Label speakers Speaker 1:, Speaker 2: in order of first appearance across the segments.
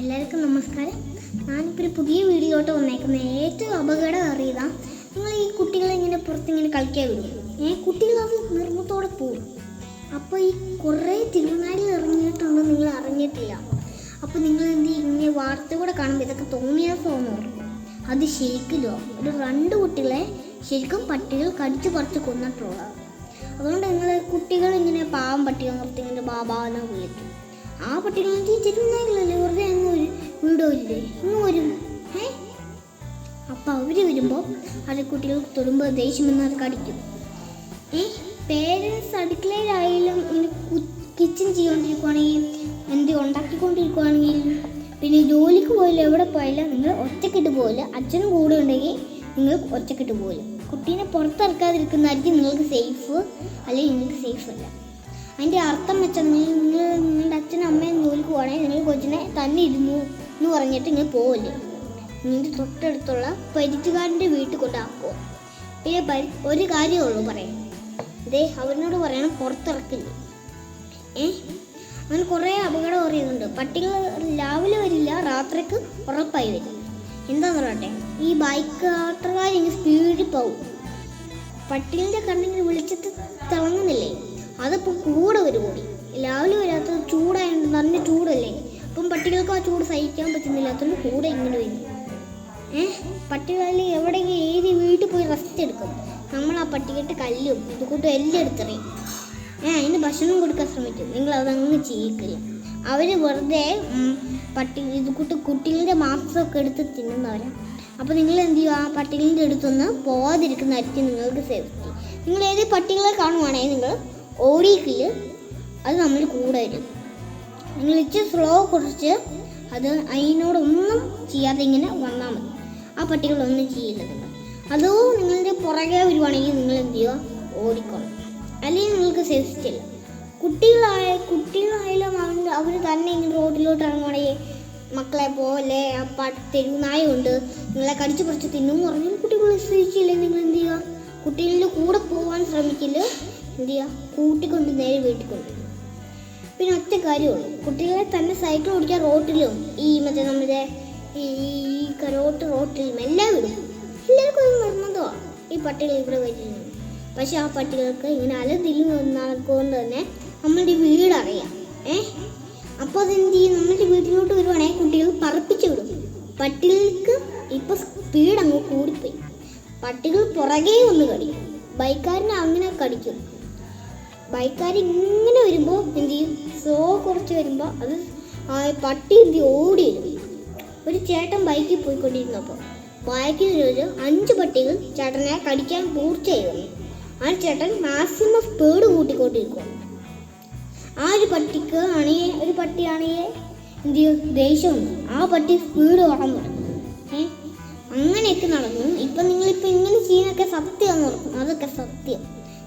Speaker 1: എല്ലാവർക്കും നമസ്കാരം. ഞാനിപ്പോൾ ഒരു പുതിയ വീഡിയോട്ട് വന്നേക്കുന്നത് ഏറ്റവും അപകടം അറിയതാണ് നിങ്ങൾ ഈ കുട്ടികളെ ഇങ്ങനെ പുറത്തിങ്ങനെ കളിക്കാൻ വിടും. ഏ കുട്ടികൾ അത് നിർമ്മത്തോടെ പോകും. അപ്പോൾ ഈ കുറേ തിരുവനാടിൽ ഇറങ്ങിയിട്ടുണ്ടോ നിങ്ങൾ അറിഞ്ഞിട്ടില്ല. അപ്പോൾ നിങ്ങൾ എന്ത് ഇങ്ങനെ വാർത്ത കൂടെ കാണുമ്പോൾ ഇതൊക്കെ തോന്നിയാൽ തോന്നുന്നു അത് ശരിക്കില്ലോ ഒരു രണ്ട് കുട്ടികളെ ശരിക്കും പട്ടികൾ കടിച്ചു പറിച്ച് കൊന്നിട്ടുള്ളതാണ്. അതുകൊണ്ട് നിങ്ങൾ കുട്ടികൾ ഇങ്ങനെ പാവം പട്ടികൾ നിർത്തി ഇങ്ങനെ ബാബാന്ന് വിളിക്കും. ആ പട്ടികൾ തിരുനാളിലല്ലേ വെറുതെ അങ്ങ് ഒരു അങ്ങ് വരും. ഏ അപ്പം അവർ വരുമ്പോൾ അത് കുട്ടികൾ തൊടുമ്പോൾ ദേഷ്യം വന്ന് അത് കടിക്കും. ഏ? പേരൻസ് അടുക്കളയിലായാലും ഇങ്ങനെ കിച്ചൺ ചെയ്തുകൊണ്ടിരിക്കുവാണെങ്കിൽ എന്ത് ഉണ്ടാക്കിക്കൊണ്ടിരിക്കുവാണെങ്കിൽ പിന്നെ ജോലിക്ക് പോയാലും എവിടെ പോയാലും നിങ്ങൾ ഒറ്റക്കിട്ട് പോകില്ല അച്ഛനും കൂടെ ഉണ്ടെങ്കിൽ നിങ്ങൾ ഒറ്റക്കിട്ട് പോകില്ല കുട്ടീനെ പുറത്തിറക്കാതിരിക്കുന്നതായിരിക്കും നിങ്ങൾക്ക് സേഫ് അല്ലെങ്കിൽ നിങ്ങൾക്ക് സേഫ് അല്ല. അതിന്റെ അർത്ഥം വെച്ചാൽ നിങ്ങൾ നിങ്ങളുടെ അച്ഛനും തന്നെ ഇരുന്നു എന്ന് പറഞ്ഞിട്ട് ഇങ്ങനെ പോവില്ലേ നിന്റെ തൊട്ടടുത്തുള്ള പരിചയക്കാരന്റെ വീട്ടിൽ കൊണ്ടാക്കുക പിന്നെ പരി ഒരു കാര്യമേ ഉള്ളൂ പറയാൻ. ഇതേ അവനോട് പറയണം പുറത്തിറക്കില്ല. ഏ? അങ്ങനെ കുറേ അപകടം അറിയുന്നുണ്ട്. പട്ടികൾ രാവിലെ വരില്ല രാത്രിക്ക് ഉറപ്പായി വരും. എന്താന്ന് പറയട്ടെ? ഈ ബൈക്ക് യാത്രക്കാർ ഇങ്ങനെ സ്പീഡിൽ പോകും പട്ടികളുടെ കണ്ണിന് വിളിച്ചത് തിളങ്ങുന്നില്ലേ? അതിപ്പോൾ കൂടെ വരും കൂടി. രാവിലെ വരാത്തത് ചൂടായതുകൊണ്ട് നല്ല ചൂടല്ലേ? അപ്പം പട്ടികൾക്ക് ആ ചൂട് സഹിക്കാൻ പറ്റുന്നില്ല. അതുകൊണ്ട് കൂടെ ഇങ്ങനെ വരും. ഏഹ് പട്ടികളിൽ എവിടെയെങ്കിലും ഏത് വീട്ടിൽ പോയി റെസ്റ്റ് എടുക്കും. നമ്മൾ ആ പട്ടികട്ട് കല്ലും ഇതുകൂട്ടും എല്ലാം എടുത്തെറിയും. ഏഹ് അതിന് ഭക്ഷണം കൊടുക്കാൻ ശ്രമിക്കും. നിങ്ങൾ അതങ്ങ് ചെയ്യിക്കില്ല അവർ വെറുതെ പട്ടി ഇത് കൂട്ട് കുട്ടികളുടെ മാംസമൊക്കെ എടുത്ത് തിന്നുന്നവരാണ് അപ്പോൾ നിങ്ങൾ എന്ത് ചെയ്യും ആ പട്ടികളുടെ അടുത്തൊന്ന് പോവാതിരിക്കുന്നതായിരിക്കും നിങ്ങൾക്ക് സേഫ്റ്റി നിങ്ങൾ ഏത് പട്ടികളെ കാണുവാണെങ്കിൽ നിങ്ങൾ? ഓടിക്കില്ല. അത് നമ്മൾ കൂടെ വരും. നിങ്ങൾ ഇച്ചിരി സ്ലോ കുറച്ച് അത് അതിനോടൊന്നും ചെയ്യാതെ ഇങ്ങനെ വന്നാൽ മതി. ആ പട്ടികളൊന്നും ചെയ്യില്ല നിങ്ങൾ അതോ നിങ്ങളുടെ പുറകെ വരുവാണെങ്കിൽ നിങ്ങൾ എന്ത് ചെയ്യുക ഓടിക്കണം അല്ലെങ്കിൽ നിങ്ങൾക്ക് സേഫ്റ്റി ഇല്ല. കുട്ടികളായ കുട്ടികളായാലും അവർ അവർ തന്നെ ഇങ്ങനെ റോഡിലോട്ട് ഇറങ്ങുവാണെങ്കിൽ മക്കളെ പോലെ തെരുവുനായ ഉണ്ട് നിങ്ങളെ കടിച്ചു പറിച്ച് തിന്നും പറഞ്ഞാൽ കുട്ടികൾ ശ്രദ്ധിച്ചില്ലേ നിങ്ങൾ എന്ത് ചെയ്യുക കുട്ടികളുടെ കൂടെ പോകാൻ ശ്രമിക്കില്ല എന്ത് ചെയ്യുക കൂട്ടിക്കൊണ്ട് നേരെ വീട്ടിൽ കൊണ്ടുവരും. പിന്നെ ഒറ്റ കാര്യമുള്ളൂ. കുട്ടികളെ തന്നെ സൈക്കിൾ ഓടിക്കാൻ റോട്ടിലും ഈ മറ്റേ നമ്മുടെ ഈ കരോട്ട് റോട്ടിലും എല്ലാം വിടും എല്ലാവർക്കും ഒരു നിർബന്ധമാണ് ഈ പട്ടികൾ ഇവിടെ വരുന്നത്. പക്ഷെ ആ പട്ടികൾക്ക് ഇങ്ങനെ അലതിരി നടക്കുകൊണ്ട് തന്നെ നമ്മളുടെ വീട് അറിയാം. ഏ? അപ്പോൾ അതെന്ത് ചെയ്യും? നമ്മളുടെ വീട്ടിലോട്ട് വരുവാണെങ്കിൽ കുട്ടികൾ പറപ്പിച്ച് വിടും. പട്ടികൾക്ക് ഇപ്പൊ സ്പീഡ് അങ്ങ് കൂടിപ്പോയി. പട്ടികൾ പുറകെ ഒന്ന് കടിക്കും ബൈക്കാരനെ അങ്ങനെ കടിക്കും ബൈക്കാർ ഇങ്ങനെ വരുമ്പോൾ എന്ത് ചെയ്യും? സ്ലോ കുറച്ച് വരുമ്പോൾ അത് ആ പട്ടി എന്ത് ചെയ്യും? ഓടി വരും. ഒരു ചേട്ടൻ ബൈക്കിൽ പോയിക്കൊണ്ടിരുന്നപ്പോൾ ബൈക്കിൽ ഒരു അഞ്ച് പട്ടികൾ ചേട്ടനെ കടിക്കാൻ പൂർച്ചയായി വന്നു. ആ ചേട്ടൻ മാക്സിമം സ്പീഡ് കൂട്ടിക്കൊണ്ടിരിക്കും ആ ഒരു പട്ടിക്ക് ആണെങ്കിൽ ഒരു പട്ടിയാണെങ്കിൽ എന്ത് ചെയ്യും? ദേഷ്യം ആ പട്ടി സ്പീഡ് തുടങ്ങി ഏ? അങ്ങനെയൊക്കെ നടന്നു. ഇപ്പം നിങ്ങളിപ്പോൾ ഇങ്ങനെ ചെയ്യുന്നൊക്കെ സത്യമാണെന്ന് ഓർക്കും അതൊക്കെ സത്യം.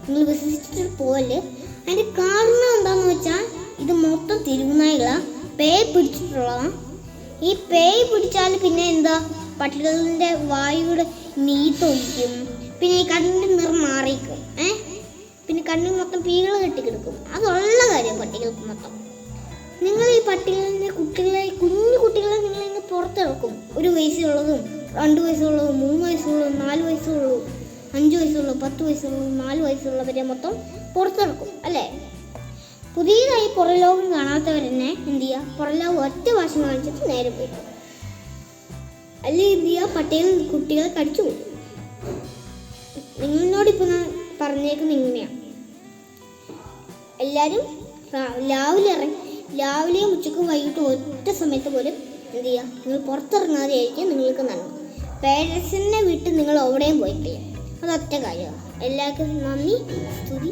Speaker 1: നിങ്ങൾ വിശ്വസിച്ചിട്ട് പോലെ അതിന്റെ കാരണം എന്താണെന്ന് വെച്ചാൽ ഇത് മൊത്തം തിരുവനായികളാ. പേ പിടിച്ചിട്ടുള്ളതാണ് ഈ പേ പിടിച്ചാൽ പിന്നെ എന്താ? പട്ടികളുടെ വായുടെ നീത്തൊഴിക്കും പിന്നെ ഈ കണ്ണിന്റെ നിറം മാറിക്കും ഏ? പിന്നെ കണ്ണിൽ മൊത്തം പീകൾ കെട്ടിക്കിടക്കും. അതുള്ള കാര്യം പട്ടികൾക്ക് മൊത്തം. നിങ്ങൾ ഈ പട്ടികളിന്റെ കുട്ടികളെ കുഞ്ഞു കുട്ടികളെ നിങ്ങൾ ഇന്ന് പുറത്തിറക്കും. ഒരു വയസ്സുള്ളതും രണ്ട് വയസ്സുള്ളതും മൂന്ന് വയസ്സുള്ളതും നാല് വയസ്സുള്ളതും. അഞ്ച് വയസ്സുള്ള പത്ത് വയസ്സുള്ള നാല് വയസ്സുള്ളവരെ മൊത്തം പുറത്തിറക്കും അല്ലേ? പുതിയതായി പുറലോകം കാണാത്തവരെന്നെ എന്ത് ചെയ്യുക പുറലോകം ഒറ്റ ഭാഷ കാണിച്ചിട്ട് നേരെ പോയി. അല്ലെങ്കിൽ എന്ത് ചെയ്യുക പട്ടികൾ കുട്ടികളെ കടിച്ചു പോകും. ഇപ്പൊ ഞാൻ പറഞ്ഞേക്കുന്നത് ഇങ്ങനെയാണ് എല്ലാവരും രാവിലെ ഇറങ്ങി രാവിലെയും ഉച്ചക്കും വൈകിട്ടും ഒറ്റ സമയത്ത് പോലും എന്ത് ചെയ്യുക നിങ്ങൾ പുറത്തിറങ്ങാതെ ആയിരിക്കും നിങ്ങൾക്ക് നന്മ. പേരൻസിനെ വിട്ട് നിങ്ങൾ എവിടെയും പോയിട്ടില്ല. അതൊറ്റ കാര്യമാണ് എല്ലാവർക്കും നന്ദി. സ്തുതി